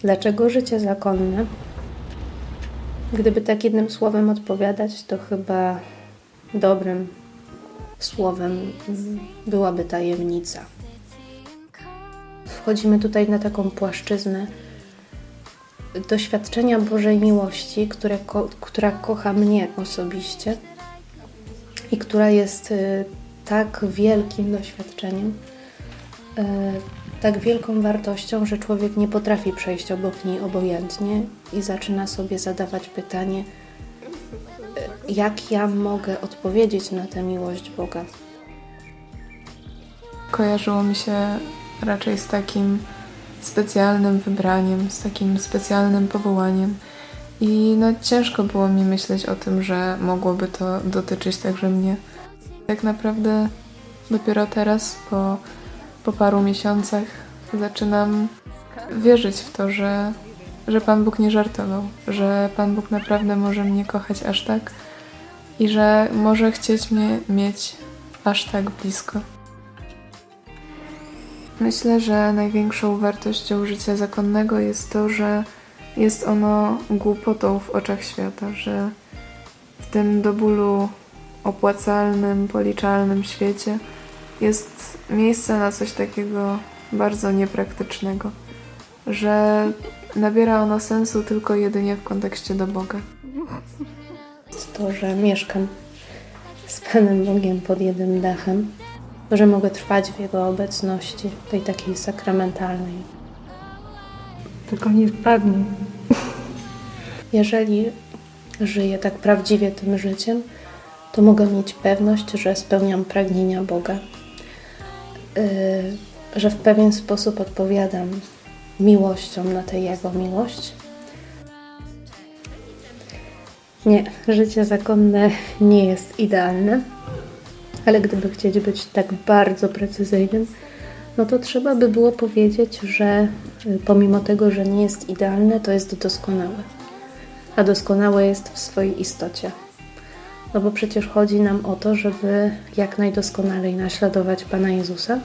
Dlaczego życie zakonne? Gdyby tak jednym słowem odpowiadać, to chyba dobrym słowem byłaby tajemnica. Wchodzimy tutaj na taką płaszczyznę doświadczenia Bożej miłości, które, która kocha mnie osobiście i która jest y, tak wielkim doświadczeniem, y, tak wielką wartością, że człowiek nie potrafi przejść obok niej obojętnie i zaczyna sobie zadawać pytanie, y, jak ja mogę odpowiedzieć na tę miłość Boga. Kojarzyło mi się raczej z takim specjalnym wybraniem, z takim specjalnym powołaniem. I no ciężko było mi myśleć o tym, że mogłoby to dotyczyć także mnie. Tak naprawdę dopiero teraz, po, po paru miesiącach, zaczynam wierzyć w to, że, że Pan Bóg nie żartował, że Pan Bóg naprawdę może mnie kochać aż tak i że może chcieć mnie mieć aż tak blisko. Myślę, że największą wartością życia zakonnego jest to, że jest ono głupotą w oczach świata, że w tym do bólu opłacalnym, policzalnym świecie jest miejsce na coś takiego bardzo niepraktycznego, że nabiera ono sensu tylko jedynie w kontekście do Boga. To, że mieszkam z Panem Bogiem pod jednym dachem, że mogę trwać w Jego obecności, tej takiej sakramentalnej. Tylko nie wpadnij. Jeżeli żyję tak prawdziwie tym życiem, to mogę mieć pewność, że spełniam pragnienia Boga, że w pewien sposób odpowiadam miłością na tę Jego miłość. Nie, życie zakonne nie jest idealne, ale gdyby chcieć być tak bardzo precyzyjnym, no to trzeba by było powiedzieć, że y, pomimo tego, że nie jest idealne, to jest doskonałe a doskonałe jest w swojej istocie. No bo przecież chodzi nam o to, żeby jak najdoskonalej naśladować Pana Jezusa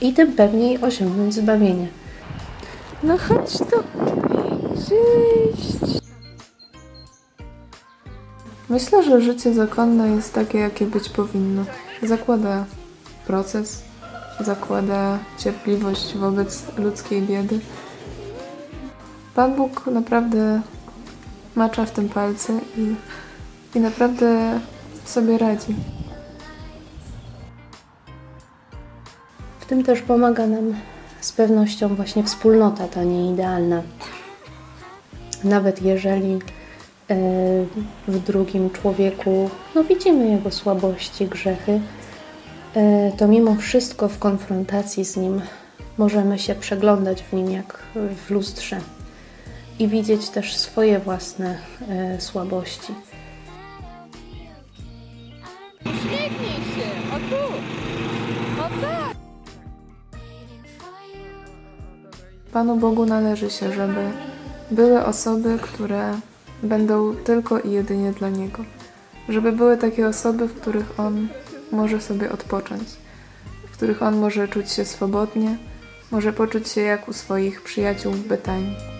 i tym pewniej osiągnąć zbawienie. No chodź tu. Cześć. Myślę, że życie zakonne jest takie, jakie być powinno. Zakłada proces, zakłada cierpliwość wobec ludzkiej biedy. Pan Bóg naprawdę macza w tym palce i, i naprawdę sobie radzi. W tym też pomaga nam z pewnością właśnie wspólnota ta nieidealna. Nawet jeżeli e, w drugim człowieku no widzimy jego słabości, grzechy, e, to mimo wszystko w konfrontacji z nim możemy się przeglądać w nim jak w lustrze i widzieć też swoje własne e, słabości. Się. O tu. O tak. Panu Bogu należy się, żeby były osoby, które będą tylko i jedynie dla Niego. Żeby były takie osoby, w których On może sobie odpocząć, w których On może czuć się swobodnie, może poczuć się jak u swoich przyjaciół w Betanii.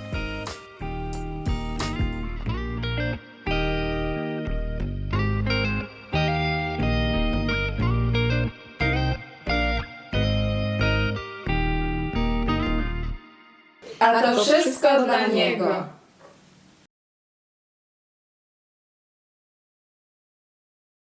A to wszystko dla Niego.